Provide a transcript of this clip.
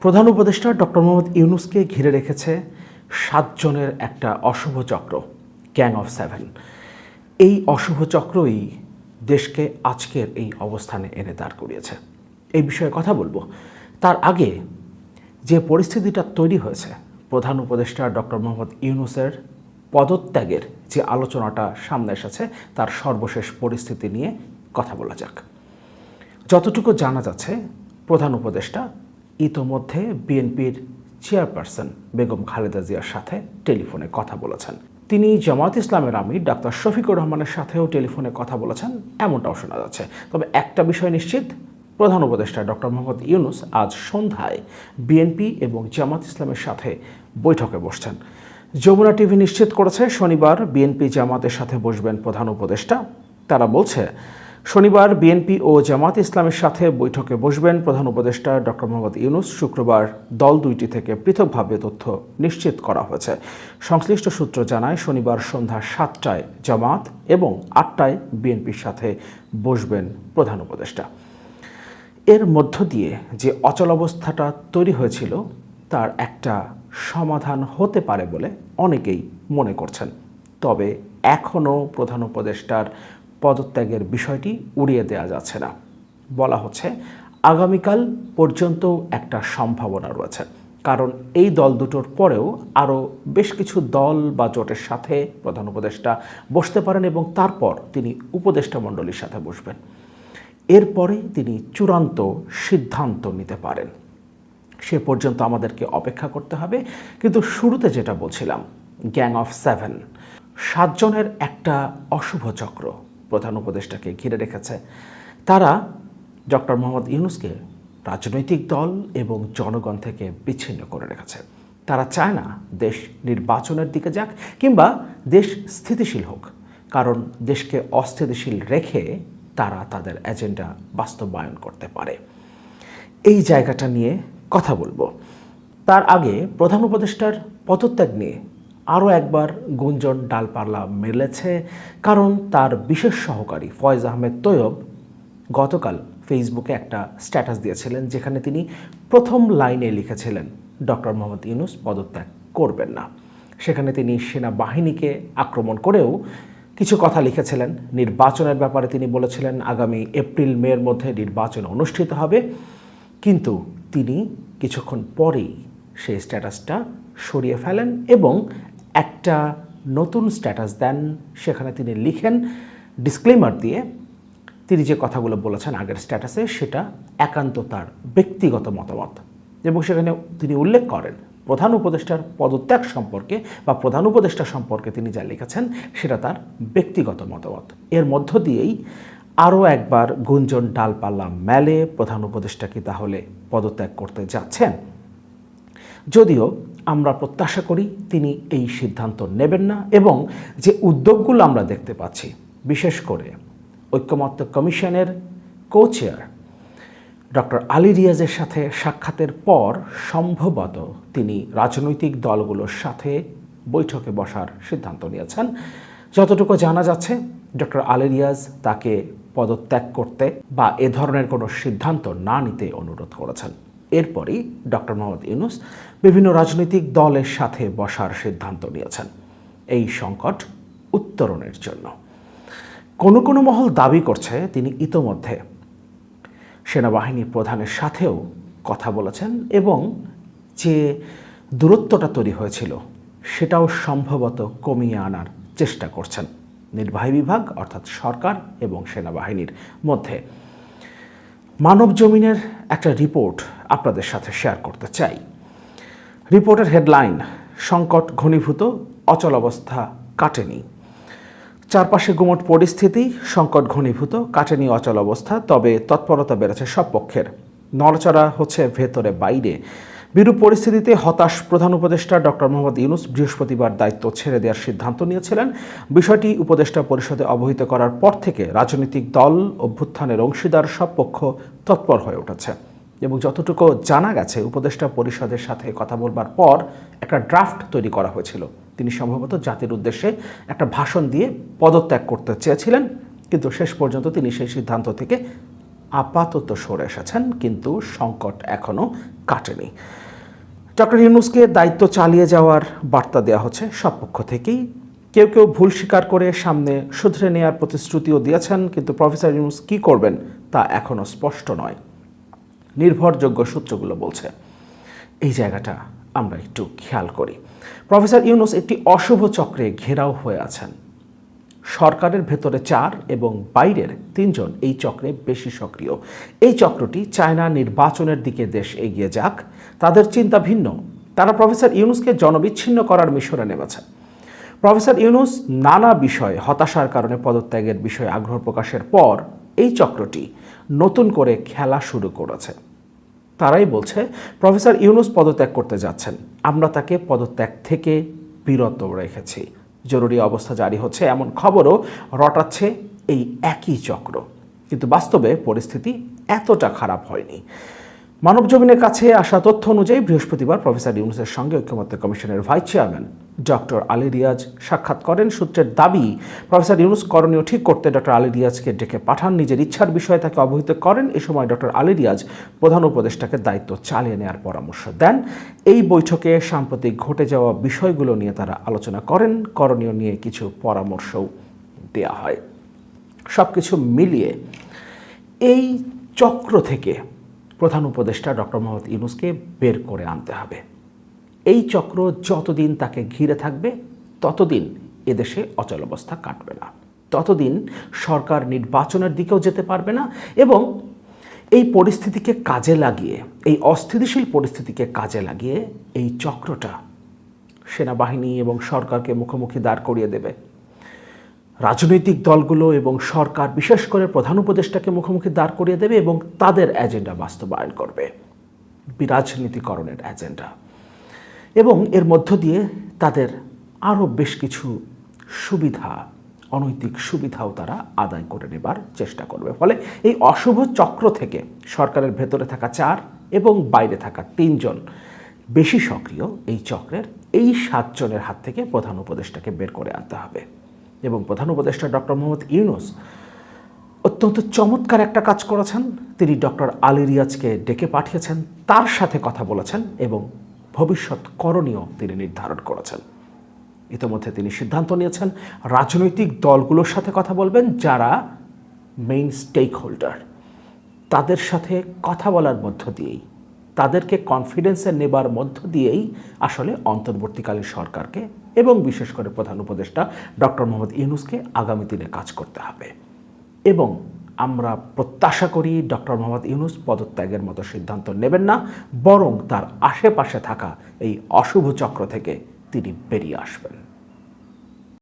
প্রধান উপদেষ্টা ডক্টর মোহাম্মদ ইউনুসকে ঘিরে রেখেছে সাতজনের একটা অশুভ চক্র গ্যাং অফ সেভেন এই অশুভ চক্রই দেশকে আজকের এই অবস্থানে এনে দাঁড় করিয়েছে। এই বিষয়ে কথা বলব। তার আগে যে পরিস্থিতিটা তৈরি হয়েছে, প্রধান উপদেষ্টা ডক্টর মোহাম্মদ ইউনুসের পদত্যাগের যে আলোচনাটা সামনে এসেছে, তার সর্বশেষ পরিস্থিতি নিয়ে কথা বলা যাক। যতটুকু জানা যাচ্ছে, প্রধান উপদেষ্টা ইতোমধ্যে বিএনপির চেয়ারপারসন বেগম খালেদা জিয়ার সাথে টেলিফোনে কথা বলেছেন। তিনি জামাত ইসলামের আমির, ডাক্তার শফিকুর রহমানের সাথেও টেলিফোনে কথা বলেছেন, এমনটাও শোনা যাচ্ছে। তবে একটা বিষয় নিশ্চিত, প্রধান উপদেষ্টা ডক্টর মোহাম্মদ ইউনুস আজ সন্ধ্যায় বিএনপি এবং জামাত ইসলামের সাথে বৈঠকে বসছেন। যমুনা টিভি নিশ্চিত করেছে, শনিবার বিএনপি জামাতের সাথে বসবেন প্রধান উপদেষ্টা। তারা বলছে শনিবার বিএনপি ও জামাত ইসলামের সাথে বৈঠকে বসবেন প্রধান উপদেষ্টা ডক্টর মোহাম্মদ ইউনুস। শুক্রবার দল দুইটি থেকে পৃথকভাবে তথ্য নিশ্চিত করা হয়েছে। সংশ্লিষ্ট সূত্র জানায়, শনিবার সন্ধ্যা সাতটায় জামাত এবং আটটায় বিএনপির সাথে বসবেন প্রধান উপদেষ্টা। এর মধ্য দিয়ে যে অচলাবস্থাটা তৈরি হয়েছিল, তার একটা সমাধান হতে পারে বলে অনেকেই মনে করছেন। তবে এখনও প্রধান উপদেষ্টার পদত্যাগের বিষয়টি উড়িয়ে দেওয়া যাচ্ছে না। বলা হচ্ছে, আগামীকাল পর্যন্ত একটা সম্ভাবনা রয়েছে। কারণ এই দল দুটোর পরেও আরও বেশ কিছু দল বা জোটের সাথে প্রধান উপদেষ্টা বসতে পারেন এবং তারপর তিনি উপদেষ্টা মণ্ডলীর সাথে বসবেন। এরপরে তিনি চূড়ান্ত সিদ্ধান্ত নিতে পারেন। সে পর্যন্ত আমাদেরকে অপেক্ষা করতে হবে। কিন্তু শুরুতে যেটা বলছিলাম, গ্যাং অফ সেভেন, সাতজনের একটা অশুভ চক্র। প্রধান উপদেষ্টাকে ঘিরে রেখেছে। তারা ডক্টর মোহাম্মদ ইউনুসকে রাজনৈতিক দল এবং জনগণ থেকে বিচ্ছিন্ন করে রেখেছে। তারা চায় না দেশ নির্বাচনের দিকে যাক কিংবা দেশ স্থিতিশীল হোক, কারণ দেশকে অস্থিতিশীল রেখে তারা তাদের এজেন্ডা বাস্তবায়ন করতে পারে। এই জায়গাটা নিয়ে কথা বলব। তার আগে প্রধান উপদেষ্টার পদত্যাগ নিয়ে আরও একবার গুঞ্জন ডালপাল্লা মেলেছে, কারণ তার বিশেষ সহকারী ফয়েজ আহমেদ তৈয়ব গতকাল ফেসবুকে একটা স্ট্যাটাস দিয়েছিলেন, যেখানে তিনি প্রথম লাইনে লিখেছিলেন, ডক্টর মোহাম্মদ ইউনুস পদত্যাগ করবেন না। সেখানে তিনি সেনাবাহিনীকে আক্রমণ করেও কিছু কথা লিখেছিলেন। নির্বাচনের ব্যাপারে তিনি বলেছিলেন, আগামী এপ্রিল মের মধ্যে নির্বাচন অনুষ্ঠিত হবে। কিন্তু তিনি কিছুক্ষণ পরেই সেই স্ট্যাটাসটা সরিয়ে ফেলেন এবং একটা নতুন স্ট্যাটাস দেন। সেখানে তিনি লিখেন ডিসক্লেমার দিয়ে তিনি যে কথাগুলো বলেছেন আগের স্ট্যাটাসে, সেটা একান্ত তার ব্যক্তিগত মতামত। এবং সেখানে তিনি উল্লেখ করেন, প্রধান উপদেষ্টার পদত্যাগ সম্পর্কে বা প্রধান উপদেষ্টা সম্পর্কে তিনি যা লিখেছেন, সেটা তার ব্যক্তিগত মতামত। এর মধ্য দিয়েই আরও একবার গুঞ্জন ডালপাল্লা মেলে প্রধান উপদেষ্টা কি তাহলে পদত্যাগ করতে যাচ্ছেন? যদিও আমরা প্রত্যাশা করি তিনি এই সিদ্ধান্ত নেবেন না এবং যে উদ্যোগগুলো আমরা দেখতে পাচ্ছি, বিশেষ করে ঐক্যমত্য কমিশনের কো চেয়ার ডক্টর আলী রিয়াজের সাথে সাক্ষাতের পর সম্ভবত তিনি রাজনৈতিক দলগুলোর সাথে বৈঠকে বসার সিদ্ধান্ত নিয়েছেন। যতটুকু জানা যাচ্ছে, ডক্টর আলী রিয়াজ তাকে পদত্যাগ করতে বা এ ধরনের কোনো সিদ্ধান্ত না নিতে অনুরোধ করেছেন। এরপরই ডক্টর মোহাম্মদ ইউনুস বিভিন্ন রাজনৈতিক দলের সাথে বসার সিদ্ধান্ত নিয়েছেন। এই সংকট উত্তরণের জন্য। কোনো কোনো মহল দাবি করছে তিনি ইতোমধ্যে সেনাবাহিনী প্রধানের সাথেও কথা বলেছেন এবং যে দূরত্বটা তৈরি হয়েছিল সেটাও সম্ভবত কমিয়ে আনার চেষ্টা করছেন। নির্বাহী বিভাগ অর্থাৎ সরকার এবং সেনাবাহিনীর মধ্যে মানব জমিনের একটা রিপোর্ট আপনাদের সাথে শেয়ার করতে চাই। রিপোর্টের হেডলাইন, সংকট ঘনীভূত, অচল অবস্থা কাটেনি। চারপাশে গুমট পরিস্থিতি, সংকট ঘনীভূত, কাটেনি অচল অবস্থা, তবে তৎপরতা বেড়েছে সব পক্ষের। নড়চড়া হচ্ছে ভেতরে বাইরে। বিরূপ পরিস্থিতিতে হতাশ প্রধান উপদেষ্টা ডক্টর মোহাম্মদ ইউনুস বৃহস্পতিবার দায়িত্ব ছেড়ে দেওয়ার সিদ্ধান্ত নিয়েছিলেন। বিষয়টি উপদেষ্টা পরিষদে অবহিত করার পর থেকে রাজনৈতিক দল, অভ্যুত্থানের অংশীদার সব পক্ষ তৎপর হয়ে উঠেছে। এবং যতটুকু জানা গেছে, উপদেষ্টা পরিষদের সাথে কথা বলবার পর একটা ড্রাফট তৈরি করা হয়েছিল। তিনি সম্ভবত জাতির উদ্দেশ্যে একটা ভাষণ দিয়ে পদত্যাগ করতে চেয়েছিলেন, কিন্তু শেষ পর্যন্ত তিনি সেই সিদ্ধান্ত থেকে আপাতত সরে এসেছেন, কিন্তু সংকট এখনও কাটেনি। ডক্টর ইউনুসকে দায়িত্ব চালিয়ে যাওয়ার বার্তা দেওয়া হচ্ছে সব পক্ষ থেকেই। কেউ কেউ ভুল স্বীকার করে সামনে শুধরে নেওয়ার প্রতিশ্রুতিও দিয়েছেন, কিন্তু প্রফেসর ইউনুস কি করবেন তা এখনও স্পষ্ট নয়। নির্ভরযোগ্য সূত্রগুলো বলছে, এই জায়গাটা আমরা একটু খেয়াল করি। প্রফেসর ইউনুস একটি অশুভ চক্রে ঘেরাও হয়ে আছেন। সরকারের ভেতরে চার এবং বাইরের তিনজন এই চক্রে বেশি সক্রিয়। এই চক্রটি চায়না নির্বাচনের দিকে দেশ এগিয়ে যাক। তাদের চিন্তা ভিন্ন। তারা প্রফেসর ইউনুসকে জনবিচ্ছিন্ন করার মিশনে নেমেছে। প্রফেসর ইউনুস নানা বিষয়ে হতাশার কারণে পদত্যাগের বিষয়ে আগ্রহ প্রকাশের পর এই চক্রটি নতুন করে খেলা শুরু করেছে। তারাই বলছে, প্রফেসর ইউনুস পদত্যাগ করতে যাচ্ছেন। আমরা তাকে পদত্যাগ থেকে বিরত রেখেছি। জরুরি অবস্থা জারি হচ্ছে। এমন খবরও রটাচ্ছে এই একই চক্র। কিন্তু বাস্তবে পরিস্থিতি এতটা খারাপ হয়নি। মানব জমিনের কাছে আসা তথ্য অনুযায়ী বৃহস্পতিবার প্রফেসর ইউনুসের সঙ্গে ঐক্যমত্য কমিশনের vice chairman doctor Ali Riaz সাক্ষাৎ করেন। সূত্রের দাবি, প্রফেসর ইউনুস করণীয় ঠিক করতে ডক্টর আলী রিয়াজকে ডেকে পাঠান। নিজের ইচ্ছার বিষয়ে তাকে অবহিত করেন। এ সময় ডক্টর আলী রিয়াজ প্রধান উপদেষ্টাকে দায়িত্ব চালিয়ে নেওয়ার পরামর্শ দেন। এই বৈঠকে সাম্প্রতিক ঘটে যাওয়া বিষয়গুলো নিয়ে তারা আলোচনা করেন। করণীয় নিয়ে কিছু পরামর্শও দেওয়া হয়। সব কিছু মিলিয়ে এই চক্র থেকে প্রধান উপদেষ্টা ডক্টর মোহাম্মদ ইউনুসকে বের করে আনতে হবে। এই চক্র যতদিন তাকে ঘিরে থাকবে, ততদিন এদেশে অচল অবস্থা কাটবে না। ততদিন সরকার নির্বাচনের দিকেও যেতে পারবে না এবং এই পরিস্থিতিকে কাজে লাগিয়ে, এই অস্থিতিশীল পরিস্থিতিকে কাজে লাগিয়ে এই চক্রটা সেনাবাহিনী এবং সরকারকে মুখোমুখি দাঁড় করিয়ে দেবে। রাজনৈতিক দলগুলো এবং সরকার, বিশেষ করে প্রধান উপদেষ্টাকে মুখোমুখি দাঁড় করিয়ে দেবে এবং তাদের এজেন্ডা বাস্তবায়ন করবে। বিরাজনীতিকরণের এজেন্ডা। এবং এর মধ্য দিয়ে তাদের আরও বেশ কিছু সুবিধা, অনৈতিক সুবিধাও তারা আদায় করে নেবার চেষ্টা করবে। ফলে এই অশুভ চক্র থেকে সরকারের ভেতরে থাকা চার এবং বাইরে থাকা তিনজন বেশি সক্রিয় এই চক্রের এই সাতজনের হাত থেকে প্রধান উপদেষ্টাকে বের করে আনতে হবে। এবং প্রধান উপদেষ্টা ডক্টর মোহাম্মদ ইউনুস অত্যন্ত চমৎকার একটা কাজ করেছেন। তিনি ডক্টর আলী রিয়াজকে ডেকে পাঠিয়েছেন, তার সাথে কথা বলেছেন এবং ভবিষ্যৎ করণীয় তিনি নির্ধারণ করেছেন। ইতিমধ্যে তিনি সিদ্ধান্ত নিয়েছেন, রাজনৈতিক দলগুলোর সাথে কথা বলবেন যারা মেইন স্টেক হোল্ডার তাদের সাথে কথা বলার মধ্য দিয়েই তাদেরকে কনফিডেন্সে নেবার মধ্য দিয়েই আসলে অন্তর্বর্তীকালীন সরকারকে এবং বিশেষ করে প্রধান উপদেষ্টা ডক্টর মোহাম্মদ ইউনুসকে আগামী দিনে কাজ করতে হবে। এবং আমরা প্রত্যাশা করি ডক্টর মোহাম্মদ ইউনুস পদত্যাগের মতো সিদ্ধান্ত নেবেন না, বরং তার আশেপাশে থাকা এই অশুভ চক্র থেকে তিনি বেরিয়ে আসবেন।